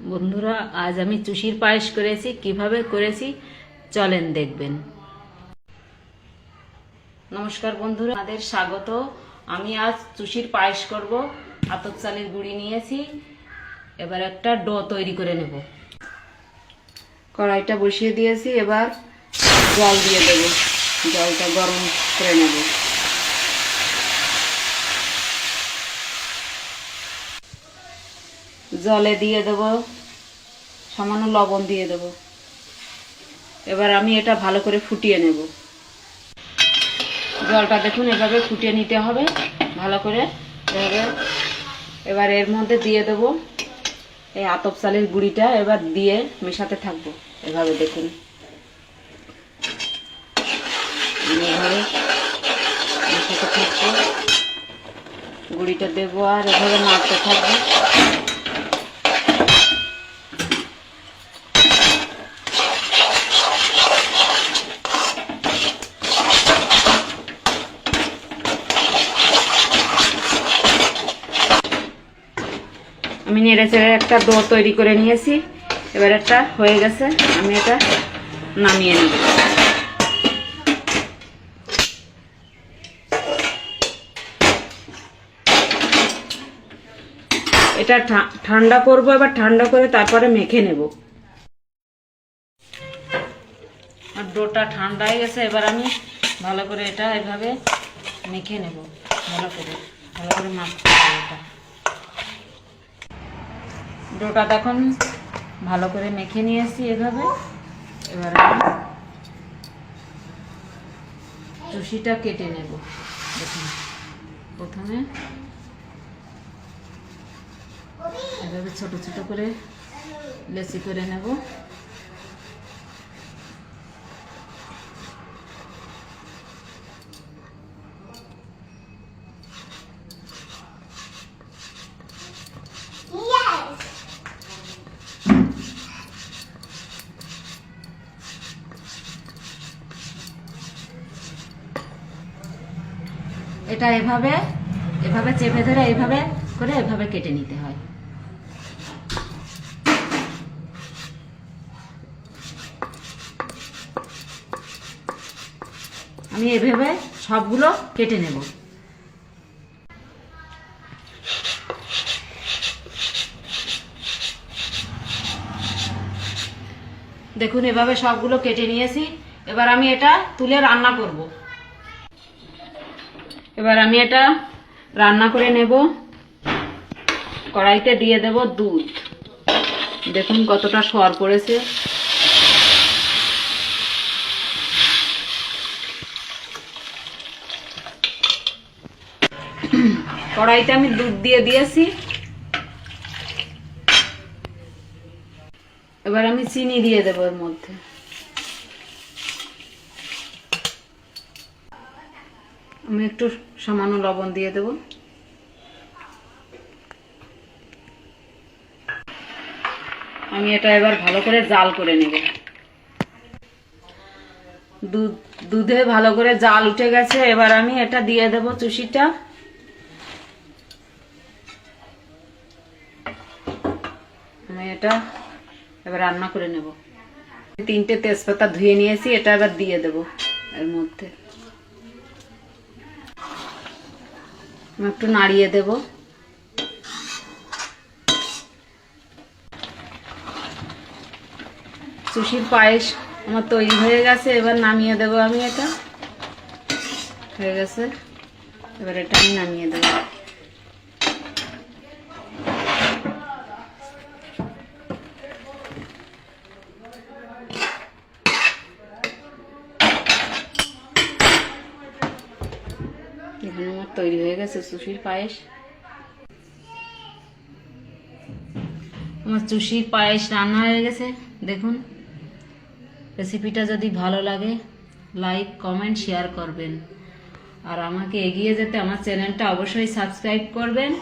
বন্ধুরা, আজ আমি চুষির পায়েস করেছি, কীভাবে করেছি চলেন দেখবেন। নমস্কার বন্ধুরা আমাদের স্বাগত। আমি আজ চুষির পায়েস করব, আতপ চালের গুঁড়ি নিয়েছি। এবার একটা ডো তৈরি করে নেব। কড়াইটা বসিয়ে দিয়েছি, এবার জল দিয়ে দেব। জলটা গরম করে নেব। জলে দিয়ে দেব, সামান্য লবণ দিয়ে দেব। এবার আমি এটা ভালো করে ফুটিয়ে নেব। জলটা দেখুন, এভাবে ফুটিয়ে নিতে হবে, ভালো করে এভাবে। এবার এর মধ্যে দিয়ে দেব এই আতপ চালের গুঁড়িটা, এবার দিয়ে মেশাতে থাকব। এভাবে দেখুন। এভাবে মেশাতে থাকব। গুঁড়িটা দেবো আর এভাবে নাড়তে থাকব। আমি নেড়ে চেড়ে একটা ডো তৈরি করে নিয়েছি। এবার একটা হয়ে গেছে, আমি এটা নামিয়ে নেব। এটা ঠান্ডা করব, এবার ঠান্ডা করে তারপরে মেখে নেব। আর ডোটা ঠান্ডা হয়ে গেছে, এবার আমি ভালো করে এটা এভাবে মেখে নেব, ভালো করে ভালো করে মাখতে হবে এটা। ডোটা এখন ভালো করে মেখে নিয়েছি এভাবে। এবারে আমি কেটে নেব। দেখুন, প্রথমে এভাবে ছোট ছোট করে লেচি করে নেব। এটা এভাবে এভাবে চেপে ধরে, এভাবে করে এভাবে কেটে নিতে হয়। আমি এভাবে সবগুলো কেটে নেব। দেখুন, এভাবে সবগুলো কেটে নিয়েছি। এবার আমি এটা তুলে রান্না করব। এবার আমি এটা রান্না করে নেব। কড়াইতে দিয়ে দেব দুধ। দেখুন কতটা সর পড়েছে। কড়াইতে আমি দুধ দিয়ে দিয়েছি। এবার আমি চিনি দিয়ে দেবো এর মধ্যে। আমি একটু সামান্য লবণ দিয়ে দেব। আমি এটা এবার ভালো করে জাল করে নেব। দুধ, দুধে ভালো করে জাল উঠে গেছে, এবার আমি এটা দিয়ে দেব চুষিটা। আমি এটা এবার রান্না করে নেব। তিনটে তেজপাতা ধুয়ে নিয়েছি, এটা এবার দিয়ে দেব এর মধ্যে। একটু নাড়িয়ে দেব। সুশির পায়েস আমার তৈরি হয়ে গেছে, এবার নামিয়ে দেব আমি এটা। হয়ে গেছে। এবার এটা আমি নামিয়ে দেবো। এখানে আমার তৈরি হয়ে গেছে সুশির পায়েস আমার চুষির পায়েস রান্না হয়ে গেছে, দেখুন। রেসিপিটা যদি ভালো লাগে লাইক কমেন্ট শেয়ার করবেন। আর আমাকে এগিয়ে যেতে আমার চ্যানেলটা অবশ্যই সাবস্ক্রাইব করবেন।